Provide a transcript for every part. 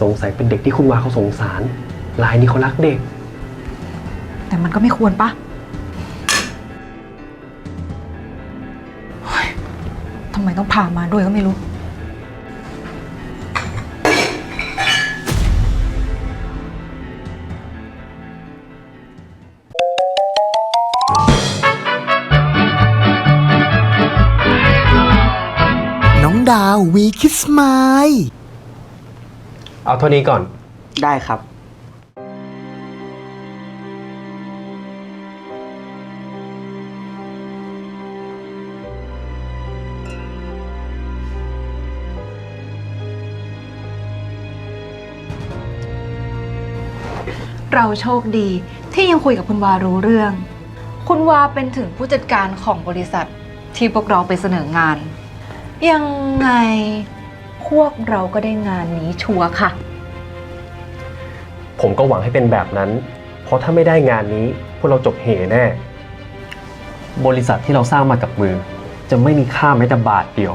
สงสัยเป็นเด็กที่คุณวาเขาสงสาร ลายนี้เขารักเด็ก แต่มันก็ไม่ควรปะเฮ้ยทำไมต้องพามาด้วยก็ไม่รู้ น้องดาววีคิสไมล์ เอาเท่านี้ก่อน ได้ครับ เราโชคดีที่ยังคุยกับคุณวารู้เรื่อง คุณวาเป็นถึงผู้จัดการของบริษัทที่พวกเราไปเสนองาน ยังไง พวกเราก็ได้งานนี้ชัวร์ค่ะ ผมก็หวังให้เป็นแบบนั้น เพราะถ้าไม่ได้งานนี้พวกเราจบเหแน่ บริษัทที่เราสร้างมากับมือ จะไม่มีค่าแม้แต่บาทเดียว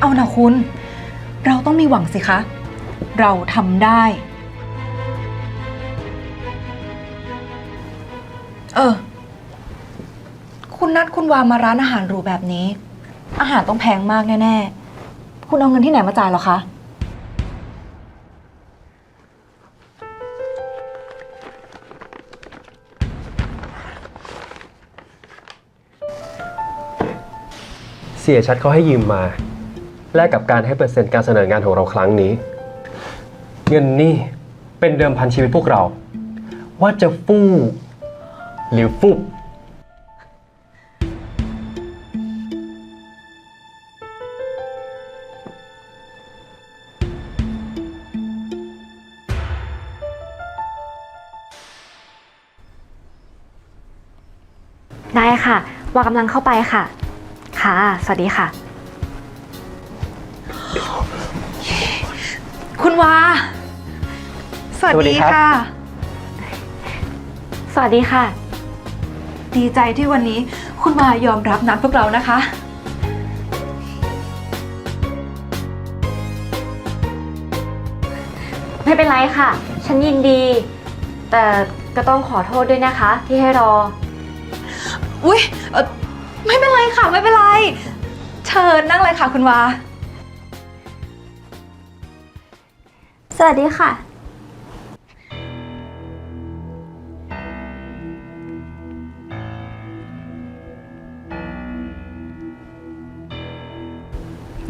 เอานะคุณ เราต้องมีหวังสิคะ เราทำได้ เออ คุณนัดคุณวามาร้านอาหารหรูแบบนี้ อาหารต้องแพงมากแน่ๆ คุณเอาเงินที่ไหนมาจ่ายหรอคะ เสียชัดเขาให้ยืมมา แลกกับการให้เปอร์เซ็นต์การเสนองานของเราครั้งนี้ เงินนี่เป็นเดิมพันชีวิตพวกเรา ว่าจะฟู่หรือฟุบ ได้ค่ะวากำลังเข้าไปค่ะ ค่ะ สวัสดีค่ะ คุณวา สวัสสวัสดีดีครับ ค่ะ สวัสดีค่ะ ดีใจที่วันนี้คุณวายอมรับนัดพวกเรานะคะ ไม่เป็นไรค่ะ ฉันยินดี แต่ก็ต้องขอโทษด้วยนะคะ ที่ให้รอ อุ๊ยเอ่อไม่เป็นไรค่ะไม่เป็นไร เชิญนั่งเลยค่ะคุณวา สวัสดีค่ะ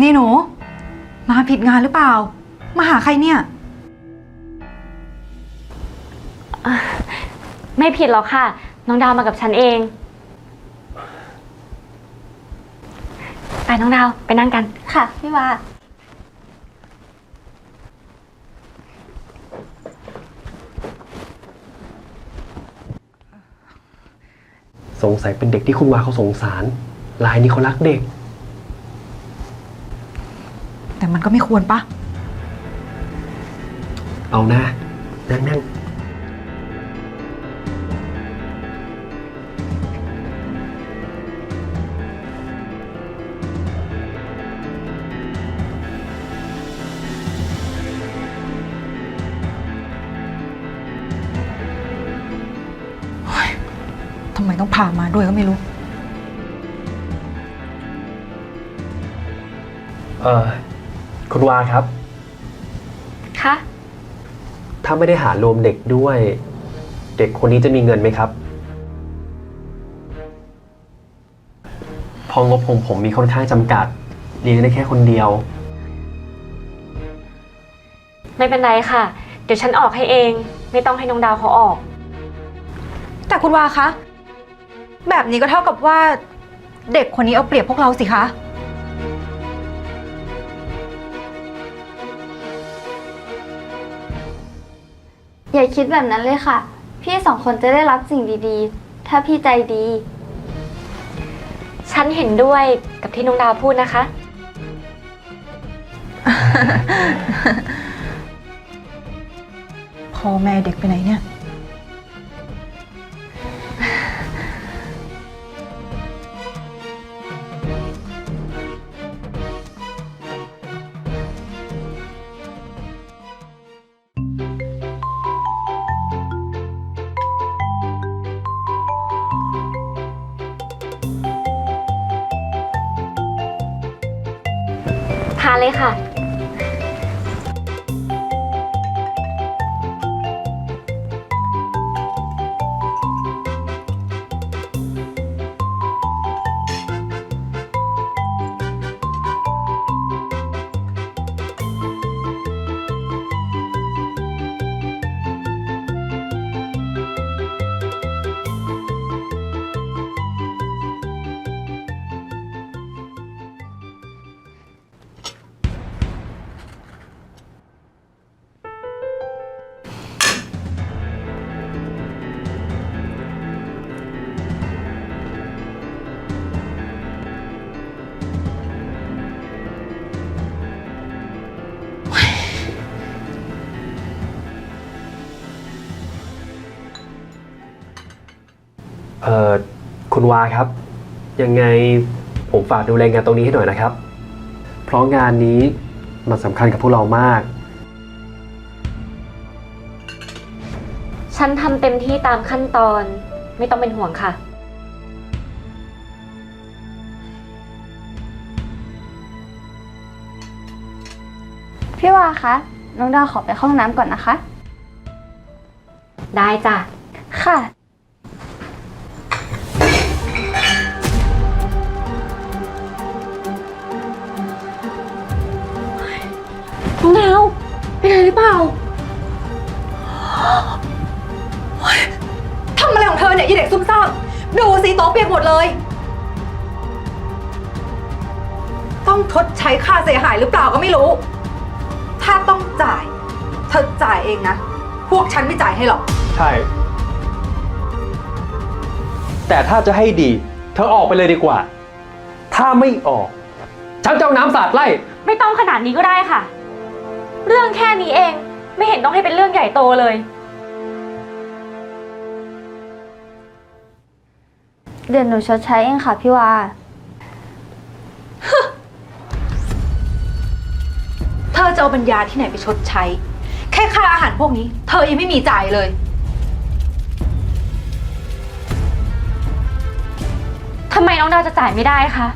นี่หนู มาผิดงานหรือเปล่า มาหาใครเนี่ย ไม่ผิดหรอกค่ะ น้องดาวมากับฉันเอง ไป น้องดาวไปนั่งกัน ค่ะ พี่วาสงสัยเป็นเด็กที่คุณวาเขาสงสาร ลายนี้เขารักเด็ก แต่มันก็ไม่ควรปะเอานะนั่งนั่งท พามาด้วยก็ไม่รู้ เออคุณวาครับค่ะถ้าไม่ได้หารวมเด็กด้วย เด็กคนนี้จะมีเงินไหมครับ พองบผมผมมีค่อนข้างจำกัดเลี้ยงได้แค่คนเดียว ไม่เป็นไรค่ะ เดี๋ยวฉันออกให้เอง ไม่ต้องให้น้องดาวเขาออก แต่คุณวาคะ แบบนี้ก็เท่ากับว่า เด็กคนนี้เอาเปรียบพวกเราสิคะ อย่าคิดแบบนั้นเลยค่ะ พี่สองคนจะได้รับสิ่งดีๆ ถ้าพี่ใจดี ฉันเห็นด้วยกับที่น้องดาวพูดนะคะ พ่อแม่เด็กไปไหนเนี่ย คานเลยค่ะ อ่อคุณวาครับ ยังไงผมฝากดูแลงานตรงนี้ให้หน่อยนะครับ เพราะงานนี้มันสำคัญกับพวกเรามาก ฉันทำเต็มที่ตามขั้นตอน ไม่ต้องเป็นห่วงค่ะ พี่วาคะ น้องดาวขอไปเข้าห้องน้ำก่อนนะคะ ได้จ้ะ ค่ะ เป็นอะไรหรือเปล่าทำอะไรของเธอเนี่ยยีเด็กซุ่มซ่ามดูสิโต๊ะเปียกหมดเลย ต้องชดใช้ค่าเสียหายหรือเปล่าก็ไม่รู้ ถ้าต้องจ่าย เธอจ่ายเองนะ พวกฉันไม่จ่ายให้หรอก ใช่ แต่ถ้าจะให้ดี เธอออกไปเลยดีกว่า ถ้าไม่ออก ฉันจะเอาน้ำสาดไล่ ไม่ต้องขนาดนี้ก็ได้ค่ะ เรื่องแค่นี้เอง ไม่เห็นต้องให้เป็นเรื่องใหญ่โตเลย เดี๋ยวหนูชดใช้เองค่ะพี่วา เธอจะเอาปัญญาที่ไหนไปชดใช้ แค่ค่าอาหารพวกนี้ เธอยังไม่มีจ่ายเลย ทำไมน้องดาวจะจ่ายไม่ได้คะ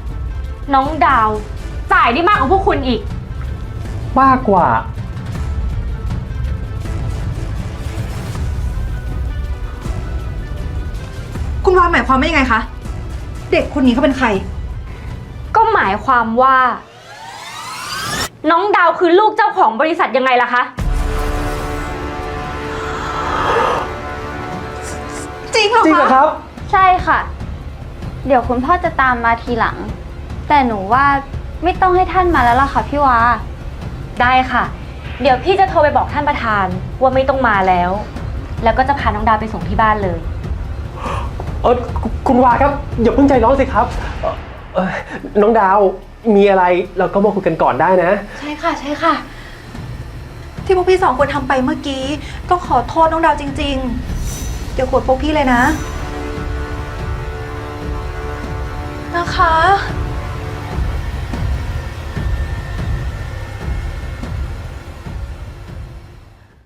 น้องดาว จ่ายได้มากกว่าพวกคุณอีกมากกว่า คุณวาหมายความว่ายังไงคะ เด็กคนนี้เขาเป็นใคร ก็หมายความว่า น้องดาวคือลูกเจ้าของบริษัทยังไงล่ะคะ จริงเหรอจริงเหรอคะครับ ใช่ค่ะ เดี๋ยวคุณพ่อจะตามมาทีหลัง แต่หนูว่าไม่ต้องให้ท่านมาแล้วล่ะค่ะพี่วา ได้ค่ะ เดี๋ยวพี่จะโทรไปบอกท่านประธานว่าไม่ต้องมาแล้ว แล้วก็จะพาน้องดาวไปส่งที่บ้านเลย เออคุณคุณวาครับ อย่าเพิ่งใจร้อนสิครับเอ่อเอ่อน้องดาวมีอะไรเราก็มาคุยกันก่อนได้นะ ใช่ค่ะ ใช่ค่ะ ที่พวกพี่สองคนทำไปเมื่อกี้ ต้องขอโทษน้องดาวจริง ๆ เดี๋ยวโกรธพวกพี่เลยนะ นะคะ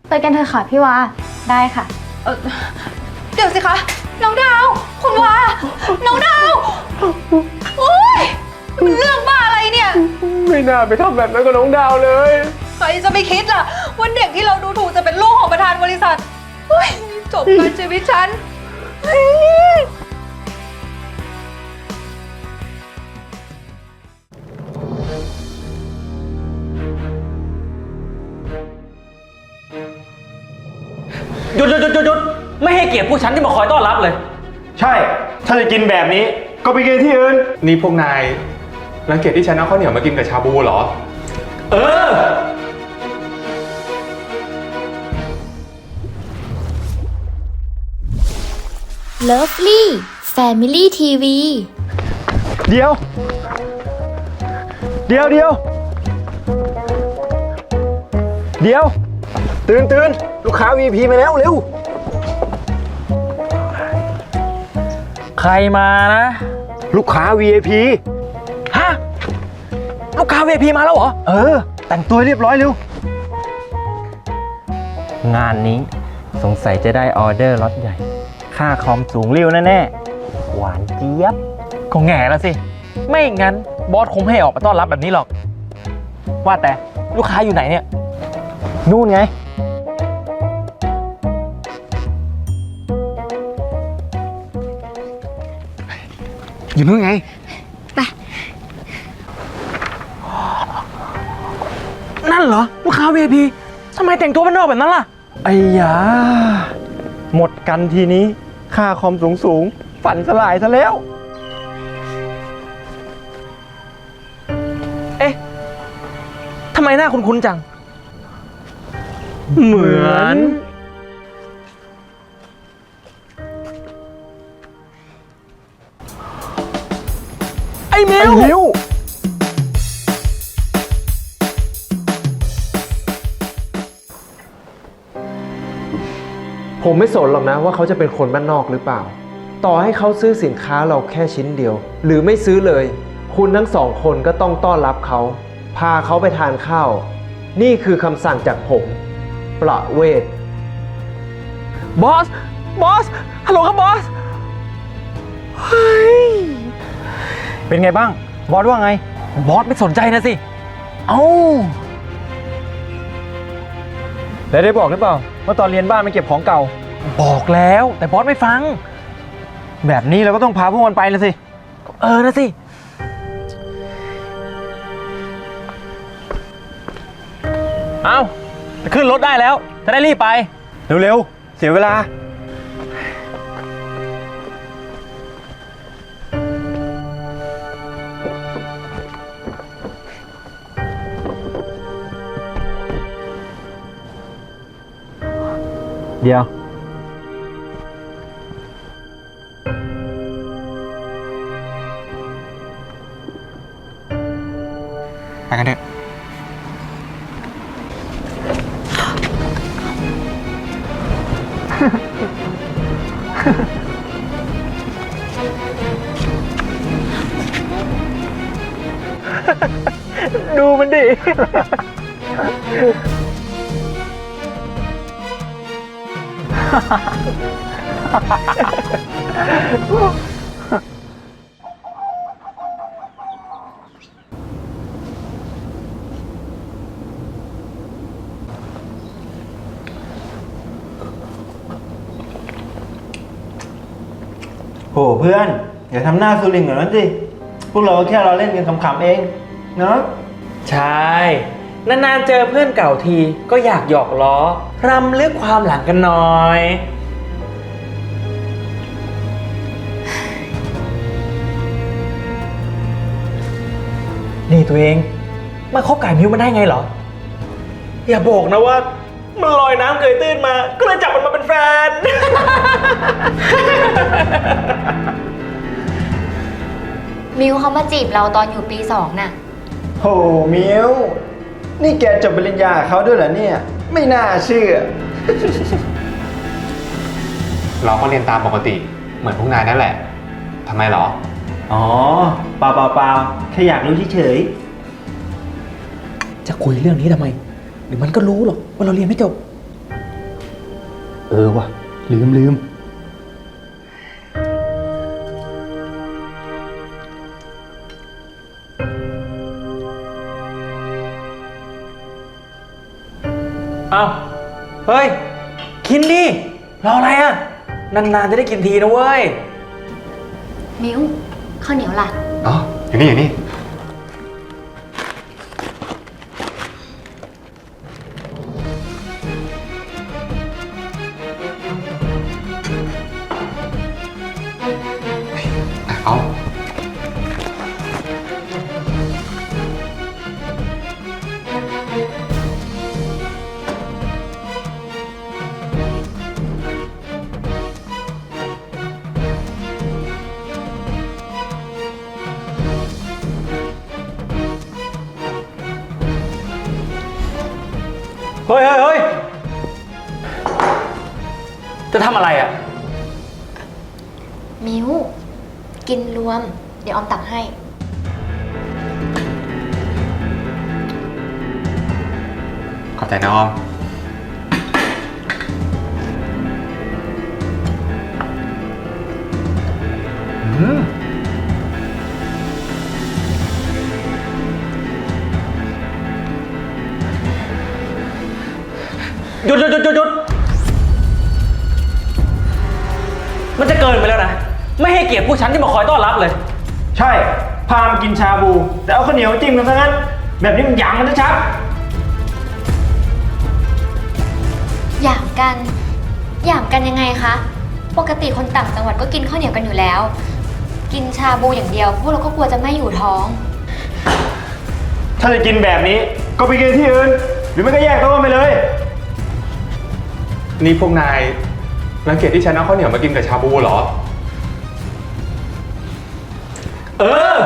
ไปกันเถอะค่ะพี่วาได้ค่ะเออเดี๋ยวสิคะ น้องดาว คุณวาน้องดาว โอ๊ยมันเรื่องบ้าอะไรเนี่ย ไม่น่าไปทำแบบนั้นกับน้องดาวเลย ใครจะไปคิดล่ะว่าเด็กที่เราดูถูกจะเป็นลูกของประธานบริษัทเฮ้ยจบการชีวิตฉันหยุดหยุดหยุดหยุดหยุด ไม่ให้เกียรติพวกฉันที่มาคอยต้อนรับเลย ใช่ ถ้าจะกินแบบนี้ ก็ไปกินที่อื่น นี่พวกนายรังเกียจที่ฉันเอาข้าวเหนียวมากินกับชาบูเหรอ เออ Lovely Family TV เดี๋ยว เดี๋ยวเดี๋ยว เดี๋ยว ตื่นตื่นลูกค้า VP มาแล้ว เร็ว ใครมานะ ลูกค้า VIP ฮะ ลูกค้า VIP มาแล้วเหรอ เออ แต่งตัวเรียบร้อยเร็ว งานนี้สงสัยจะได้ออเดอร์ล็อตใหญ่ ค่าคอมสูงริ้วแน่ๆ หวานเจี๊ยบ ก็แง่แล้วสิ ไม่งั้น บอสคงไม่ให้ออกมาต้อนรับแบบนี้หรอก ว่าแต่ลูกค้าอยู่ไหนเนี่ย นู่นไง อยู่นู่นไงนั่นเหรอ ลูกค้า VIP ทำไมแต่งตัวเป็นนอกแบบนั้นล่ะ ไอ้ยา หมดกันทีนี้ ค่าคอมสูงสูงๆฝันสลายซะแล้ว เอ๊ะ ทำไมหน้าคุ้นๆจัง เหมือน มิวไอ้มิวผมไม่สนหรอกนะว่าเขาจะเป็นคนบ้านนอกหรือเปล่า ต่อให้เขาซื้อสินค้าเราแค่ชิ้นเดียว หรือไม่ซื้อเลย คุณทั้งสองคนก็ต้องต้อนรับเขา พาเขาไปทานข้าว นี่คือคำสั่งจากผม ประเวศบอส บอส ฮัลโหลครับบอส เฮ้ย เป็นไงบ้าง บอสว่าไง บอสไม่สนใจนะสิ เอ้าแล้วได้บอกหรือเปล่าว่าตอนเรียนบ้านไม่เก็บของเก่า บอกแล้วแต่บอสไม่ฟัง แบบนี้เราก็ต้องพาพวกมันไปนะสิ เออนะสิ เอาจะขึ้นรถได้แล้ว จะได้รีบไป เร็วๆ เสียเวลา เดี๋ยว โหเพื่อน อย่าทำหน้าสุริงแบบนั้นสิพวกเราแค่เราเล่นกันขำๆเอง เนาะใช่ นานๆเจอเพื่อนเก่าทีก็อยากหยอกล้อ รำลึกความหลังกันหน่อย นี่ตัวเอง มาคบไก่มิวมันได้ไงเหรอ อย่าบอกนะว่า มันลอยน้ำเกยตื้นมา ก็เลยจับมันมาเป็นแฟน มิวเขามาจีบเราตอนอยู่ปีสองน่ะ โหมิวนี่แกจบปริญญากับเขาด้วยเหรอเนี่ย ไม่น่าเชื่อ เราก็เรียนตามปกติ เหมือนพวกนายนั่นแหละทำไมเหรอ อ๋อเปล่าเปล่าเปล่าแค่อยากรู้เฉยจะคุยเรื่องนี้ทำไมหรือมันก็รู้หรอกว่าเราเรียนไม่จบ เออว่ะ ลืมลืมเอาเฮ้ย กินดิรออะไรอะ นานๆจะได้กินทีนะเว้ย มิว ข้าวเหนียวล่ะ อ๋ออยู่นี่อยู่นี่ กินรวม เดี๋ยวออมตักให้ ขอบใจนะออมหยุดหยุดหยุดหยุดมันจะเกินไปแล้วนะ ไม่ให้เกียรติผู้ฉันที่มาคอยต้อนรับเลย ใช่ พามากินชาบู แต่เอาข้าวเหนียวจิ้มกันซะงั้น แบบนี้มันหยางกันชัดหยามกันหยามกันยังไงคะ ปกติคนต่างจังหวัดก็กินข้าวเหนียวกันอยู่แล้ว กินชาบูอย่างเดียว พวกเราก็กลัวจะไม่อยู่ท้อง ๆถ้าจะกินแบบนี้ ก็ไปกินที่อื่น หรือไม่ก็แยกโต๊ะกันไปเลย นี่พวกนายรังเกียจที่ฉันเอาข้าวเหนียวมากินกับชาบูเหรอ เออ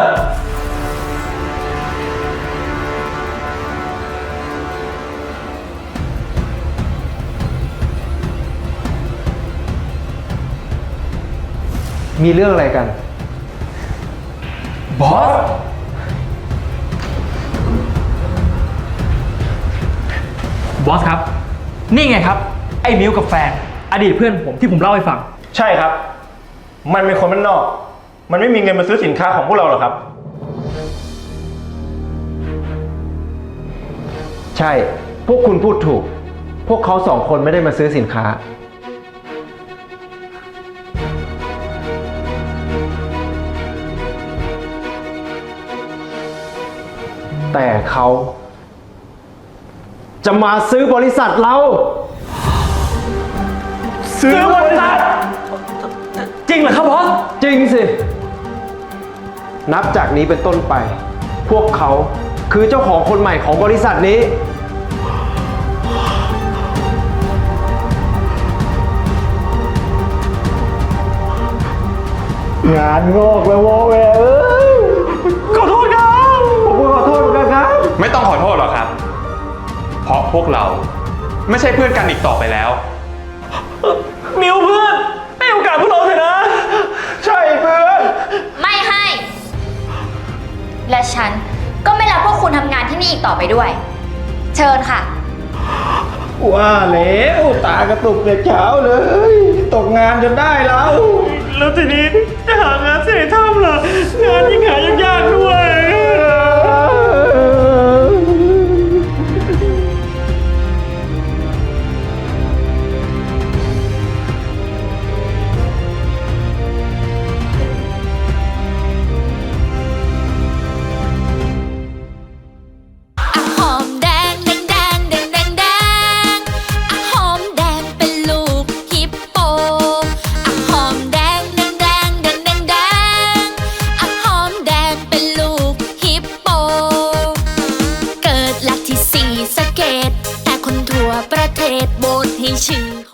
มีเรื่องอะไรกัน บอส บอสครับ นี่ไงครับ ไอ้มิวกับแฟน อดีตเพื่อนผมที่ผมเล่าให้ฟัง ใช่ครับ มันเป็นคนมันนอก มันไม่มีเงินมาซื้อสินค้าของพวกเราหรอกครับ ใช่ พวกคุณพูดถูก พวกเขาสองคนไม่ได้มาซื้อสินค้า แต่เขา จะมาซื้อบริษัทเรา ซื้อบริษัท จริงเหรอครับบอส จริงสิ นับจากนี้เป็นต้นไป พวกเขาคือเจ้าของคนใหม่ของบริษัทนี้ งานงอกแล้ววอแวเอ้ยขอโทษครับ ผมขอโทษเหมือนกันครับ ไม่ต้องขอโทษหรอกครับ เพราะพวกเราไม่ใช่เพื่อนกันอีกต่อไปแล้ว ทำงานที่นี่อีกต่อไปด้วย เชิญค่ะ ว่าแล้วตากระตุกแต่เช้าเลย ตกงานจนได้แล้ว แล้วทีนี้จะหางานเสร็จทำเหรองานยิ่งหายากๆด้วย